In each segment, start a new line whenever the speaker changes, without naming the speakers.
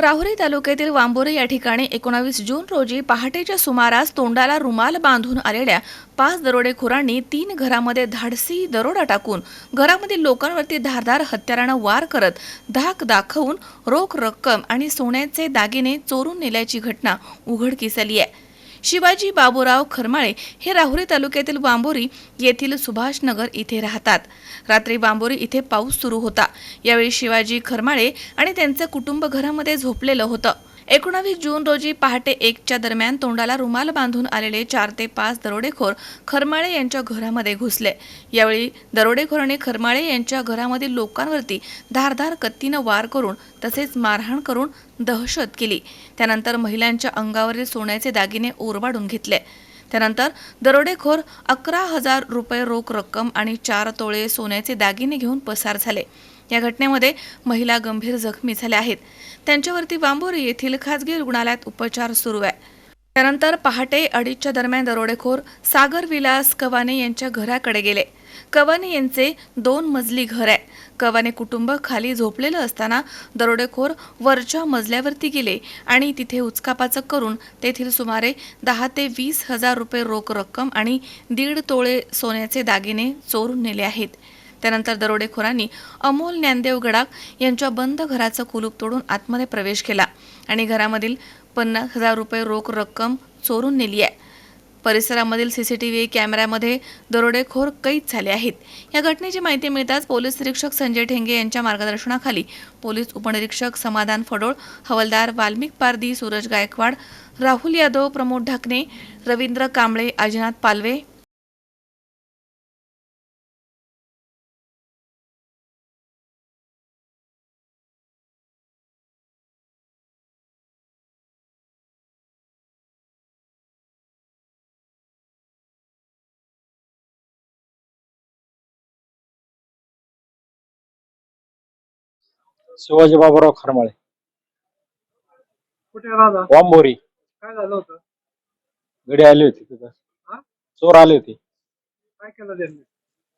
राहुरी तालुक्यातील वांबोरे या ठिकाणी एकोणावीस जून रोजी पहाटेच्या सुमारास तोंडाला रुमाल बांधून आलेल्या पाच दरोडेखोरांनी तीन घरामध्ये धाडसी दरोडा टाकून घरामधील लोकांवरती धारदार हत्यारानं वार करत धाक दाखवून रोख रक्कम आणि सोन्याचे दागिने चोरून नेल्याची घटना उघडकीस आली आहे. शिवाजी बाबूराव खरमाळे हे राहुरी तालुक्यातील बांबोरी येथील सुभाषनगर इथे राहतात. रात्री बांबोरी इथे पाऊस सुरू होता. यावेळी शिवाजी खरमाळे आणि त्यांचं कुटुंब घरामध्ये झोपलेलं होतं. एकोणावीस जून रोजी पहाटे एकच्या दरम्यान तोंडाला रुमाल बांधून आलेले चार ते पाच दरोडेखोर खरमाळे यांच्या घरामध्ये घुसले. यावेळी दरोडेखोरांनी खरमाळे यांच्या घरामधील लोकांवरती धारधार कत्तीनं वार करून तसेच मारहाण करून दहशत केली. त्यानंतर महिलांच्या अंगावरील सोन्याचे दागिने ओरबाडून घेतले. त्यानंतर दरोडेखोर अकरा हजार रुपये रोख रक्कम आणि चार तोळे सोन्याचे दागिने घेऊन पसार झाले. या घटनेमध्ये महिला गंभीर जखमी झाल्या आहेत. त्यांच्यावरती बांबोरी येथील खासगी रुग्णालयात उपचार सुरू आहे. त्यानंतर पहाटे अडीचच्या दरम्यान दरोडेखोर सागर विलास कवाने यांच्या घराकडे गेले. कवाने यांचे दोन मजली घर आहे. कवाने कुटुंब खाली झोपलेलं असताना दरोडेखोर वरच्या मजल्यावरती गेले आणि तिथे उचकापाचक करून तेथील सुमारे दहा ते वीस हजार रुपये रोख रक्कम आणि दीड तोळे सोन्याचे दागिने चोरून नेले आहेत. त्यानंतर दरोडेखोरांनी अमोल ज्ञानदेव गडाख यांच्या बंद घराचं कुलूप तोडून आतमध्ये प्रवेश केला आणि घरामधील पन्नास हजार रुपये रोख रक्कम चोरून नेली आहे. परिसरामधील सीसीटीव्ही कॅमेऱ्यामध्ये दरोडेखोर कैद झाले आहेत. या घटनेची माहिती मिळताच पोलीस निरीक्षक संजय ठेंगे यांच्या मार्गदर्शनाखाली पोलीस उपनिरीक्षक समाधान फडोळ हवालदार वाल्मिक पारदी सूरज गायकवाड राहुल यादव प्रमोद ढाकणे रवींद्र कांबळे अजिनाथ पालवे
शिवाजी बाबूराव खरमाळे.
कुठे राहता
वांबोरी
काय झालं होतं?
गडी आली होती तिथं.
हा?
चोर आले होते.
काय केलं त्यांनी?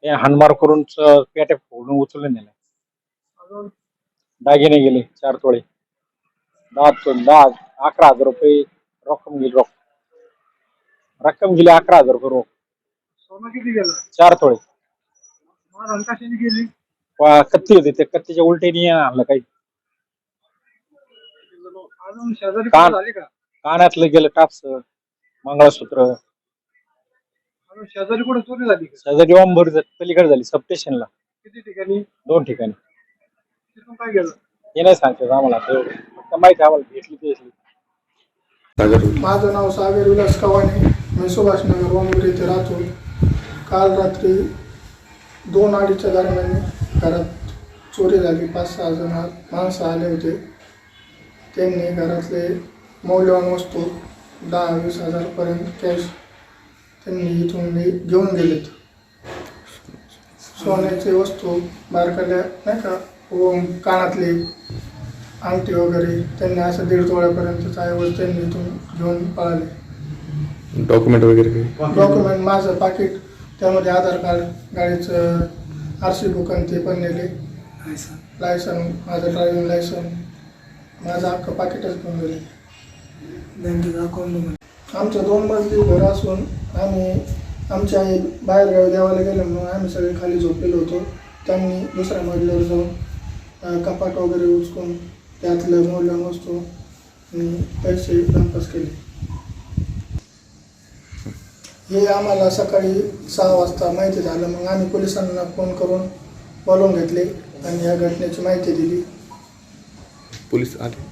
ते हाणमार करून च- पेट्या फोडून उचलून नेल्या
अजून?
दागिने गेले चार तोळे. दहा तो- दहा अकरा हजार रुपये रक्कम गेली रोख रक्कम गेली अकरा हजार रुपये रोख
सोनं किती गेलं?
चार तोळे.
गेली
प- कत्ती होती त्या कत्तीच्या उलटीने आणलं काही.
अजून शेजारी
कान.
कोण झाली का?
कानातलं गेलं टाप्स मंगळसूत्र.
अजून शेजारी कुठे चोरी झाली का?
शेजारी वांबोरी पलीकडे झाली सब स्टेशनला
किती ठिकाणी?
दोन ठिकाणी.
तिथून काय गेलं?
हे नाही सांगतात आम्हाला. फक्त माहिती आहे आम्हाला भेटली ते भेटली
माझं नाव सागर विलास कवाने मी सुभाषनगर वांबुरी येथे राहतो. काल रात्री दोन अडीचच्या दरम्यान घरात चोरी झाली. पाच सहा जण माणसं आले होते. त्यांनी घरातले मौल्यवान वस्तू दहा वीस हजारपर्यंत कॅश त्यांनी इथून घेऊन गेलेत. सोन्याचे वस्तू बारकाल्या नाही का व कानातले अंगठी वगैरे त्यांनी असं दीड तोळ्यापर्यंत ऐवज त्यांनी इथून घेऊन पळाले.
डॉक्युमेंट वगैरे काही?
डॉक्युमेंट माझं पाकिट त्यामध्ये आधार कार्ड गाडीचं आर सी बुक आणि ते पण नेले. लायसन माझं ड्रायव्हिंग लायसन माझं अख्खं पाकिटच घेऊन गेले
बँकेचा अकाउंट
आमचं दोन मजली घर असून आम्ही आमच्या आई बाहेरगावी देवाला गेलो म्हणून आम्ही सगळे खाली झोपलेलो होतो. त्यांनी दुसऱ्या मजल्यावर जाऊन कपाट वगैरे उचकून त्यातलं मोडलं वस्तू आणि पैसे नापास केले. हे आम्हाला सकाळी सहा वाजता माहिती झालं. मग आम्ही पोलिसांना फोन करून बोलवून घेतले आणि या घटनेची माहिती दिली.
पोलीस आले?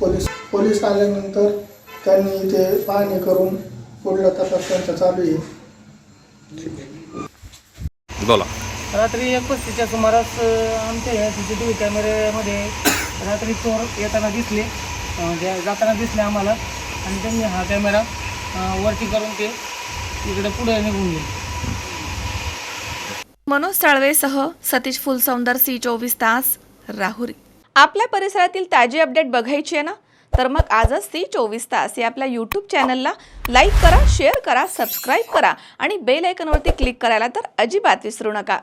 पोलीस पोलीस आल्यानंतर त्यांनी ते पाहणी करून पुढला तपास त्यांचा चालू आहे.
बोला.
रात्री एक पस्तीच्या सुमारास अ, आमच्या ह्या सी सी टी व्ही कॅमेऱ्यामध्ये रात्री चोर येताना दिसले. अ, म्हणजे जाताना दिसले आम्हाला. आणि त्यांनी हा कॅमेरा अ, वरती करून ते इकडे पुढे निघून गेले.
मनोज साळवेसह सतीश फुलसौंदर सी चोवीस तास राहुरी. आपल्या परिसरातील ताजी अपडेट बघायची आहे ना तर मग आजच सी चोवीस तास या आपल्या यूट्यूब चॅनलला लाईक करा शेअर करा सबस्क्राईब करा आणि बेल आयकनवरती क्लिक करायला तर अजिबात विसरू नका.